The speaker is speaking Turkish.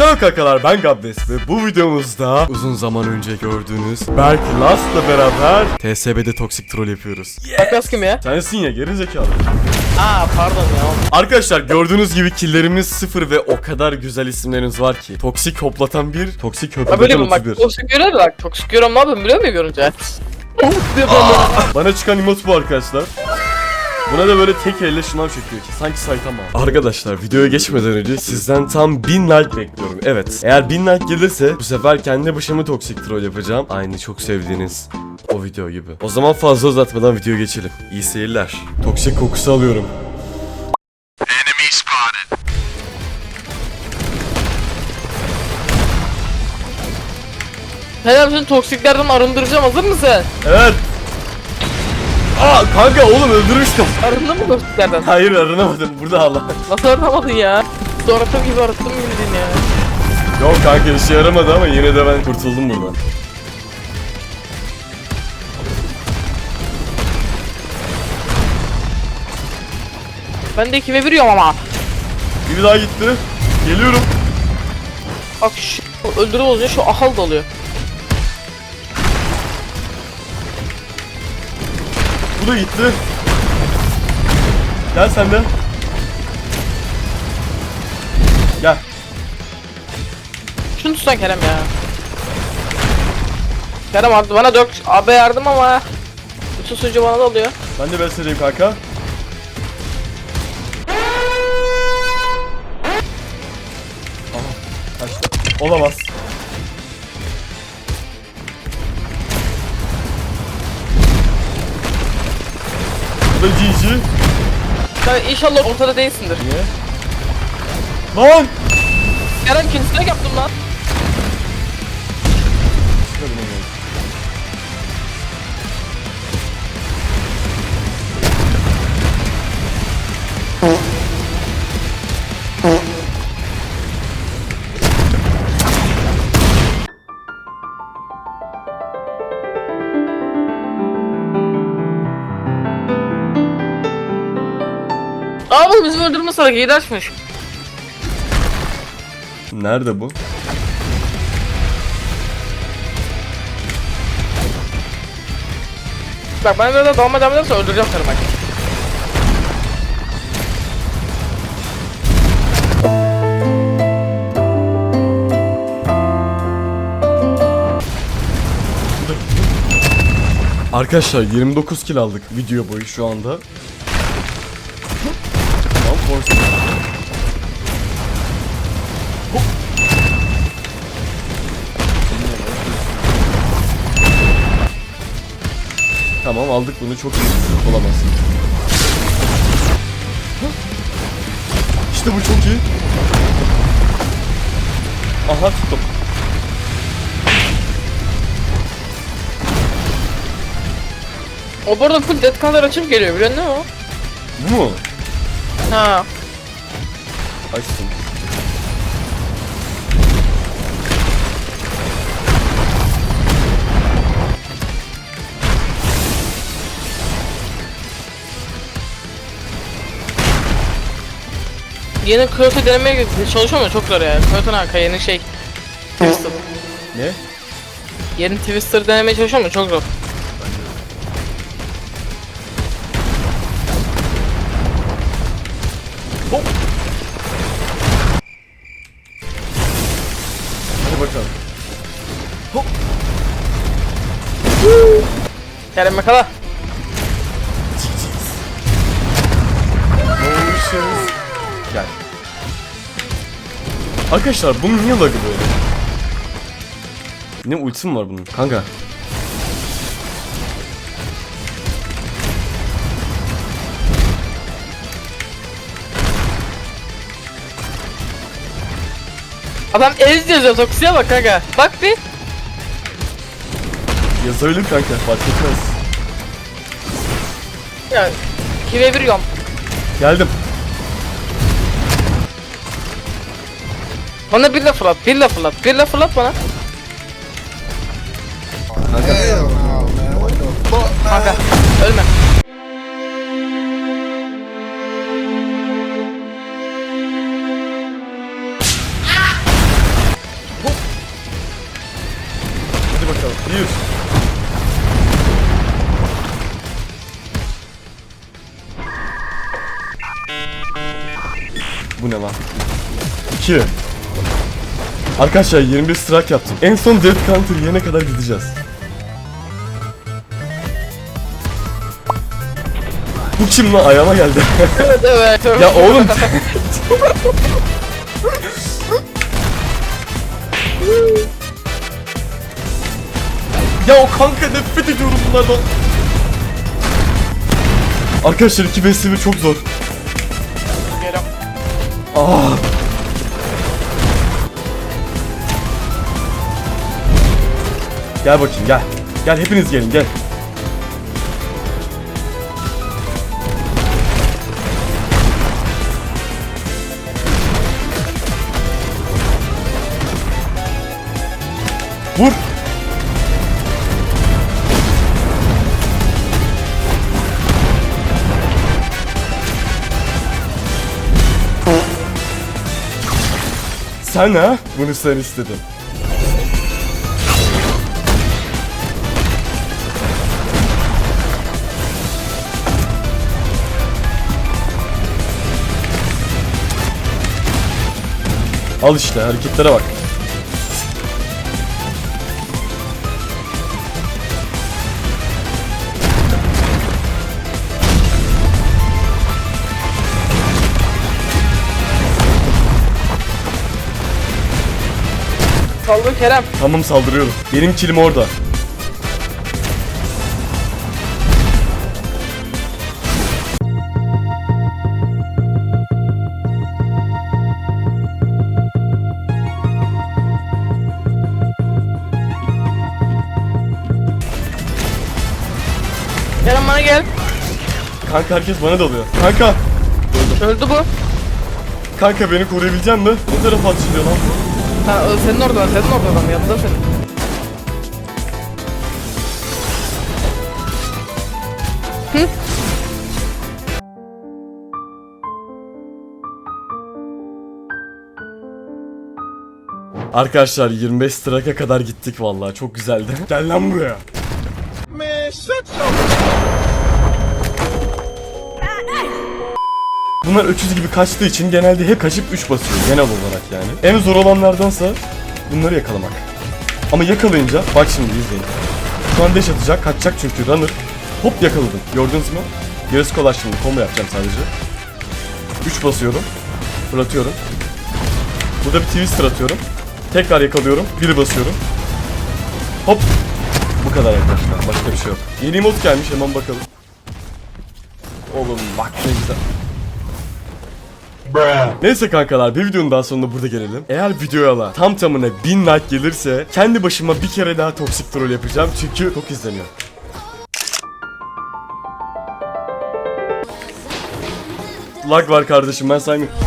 Selam kankalar ben Gabdes ve bu videomuzda uzun zaman önce gördüğünüz Berk Last'la beraber TSB'de toksik troll yapıyoruz. Takas kim ya? Sensin ya geri zekalı. Aa pardon ya. Arkadaşlar gördüğünüz gibi killerimiz sıfır ve o kadar güzel isimleriniz var ki. Toksik hoplatan bir, toksik Ha böyle höpürleten mi bak 31. toksik görüyor bak toksik görüyorum ne yapayım biliyor musun görünce? Bana çıkan emot bu arkadaşlar. Buna da böyle tek elle şınav çekiyor ki sanki Saitama. Arkadaşlar videoya geçmeden önce sizden tam 1000 like bekliyorum. Evet eğer 1000 like gelirse bu sefer kendi başıma toksik troll yapacağım. Aynı çok sevdiğiniz o video gibi. O zaman fazla uzatmadan videoya geçelim. İyi seyirler. Toksik kokusu alıyorum. Enemy spotted. Helal seni toksiklerden arındıracağım hazır mısın? Evet. Aa kanka oğlum öldürmüştüm. Arındın mı toksiklerden? Hayır arınamadım burada Allah. Nasıl arınamadın ya? Doğratım gibi arıttım bildin ya. Yok kanka işe yaramadı ama yine de ben kurtuldum buradan. Ben de 2 ve 1 yiyorum ama. Biri daha gitti. Geliyorum. Bak şu öldürü olunca şu ahal da Bu da gitti. Gel sen de. Gel. Şunu tutsan Kerem ya. Kerem abi bana dök. Abi yardım ama. Bütün sucu bana da oluyor. Ben de besledeyim kanka. Aha, kaçtı. Olamaz. Da GG. Sen inşallah ortada değilsindir. Niye? Lan! Kerem kendisine yaptım lan. Salak iyi açmış. Nerede bu? Bak ben böyle dalma devam ederse öldüreceğim seni bak. Arkadaşlar 29 kill aldık video boyu şu anda. Tamam aldık bunu çok iyi. Olamaz. İşte bu çok iyi. Aha tuttum. O bu arada full dead color açıp geliyor biliyor musun o? Bu mu? Ha. Açsın. Yeni Kyoto denemeye çalışıyorum ama çok zor ya. Kyoto ne yeni şey. Twister. Ne? Yeni Twister denemeye çalışıyorum ama çok zor. Hop. Hadi bakalım. Kerem Makala. Motions. Gel. Arkadaşlar bunun niye lagı böyle? Ne ultisi mi var bunun? Kanka. Adam ez yazıyor toksiye bak kanka. Bak bir. Yazabilir kanka fark etmez. Ya 2 ve 1 yiyorum. Geldim. Bana bir laf at, bir laf at, bir laf at bana. Kanka. Kanka ölme. Hadi bakalım. Yüz. Bu ne lan? 2 Arkadaşlar 21 strike yaptım. En son Death Counter yene kadar gideceğiz. Bu kim lan ayağıma geldi. Evet evet. evet. ya oğlum. ya o kanka nefret ediyorum bunlardan. Arkadaşlar 2 vs 1 çok zor. Aa. Gel bakayım gel. Gel hepiniz gelin gel. Vur. Sen ha? Bunu sen istedin. Al işte hareketlere bak. Saldır Kerem. Tamam saldırıyorum. Benim kilim orada. Kanka herkes bana dalıyor. Kanka. Öldü bu. Kanka beni koruyabilecek misin? Ne tarafa atışılıyor lan? Ha o senin orada senin orada adam yanında senin. Arkadaşlar 25 strike'a kadar gittik vallahi çok güzeldi. Gel lan buraya. Bunlar öküz gibi kaçtığı için genelde hep kaçıp 3 basıyor genel olarak yani. En zor olanlardansa bunları yakalamak. Ama yakalayınca bak şimdi izleyin. Şu an dash atacak, kaçacak çünkü runner. Hop yakaladım. Gördünüz mü? Gerisi kolay şimdi. Combo yapacağım sadece. 3 basıyorum. Fırlatıyorum. Burada bir twister atıyorum. Tekrar yakalıyorum. Biri basıyorum. Hop. Bu kadar arkadaşlar. Başka bir şey yok. Yeni emot gelmiş hemen bakalım. Oğlum bak ne güzel. Neyse kankalar bir videonun daha sonunda burada gelelim. Eğer videoya tam tamına 1000 like gelirse kendi başıma bir kere daha toksik troll yapacağım çünkü çok izleniyor. Lag var kardeşim ben saymıyorum.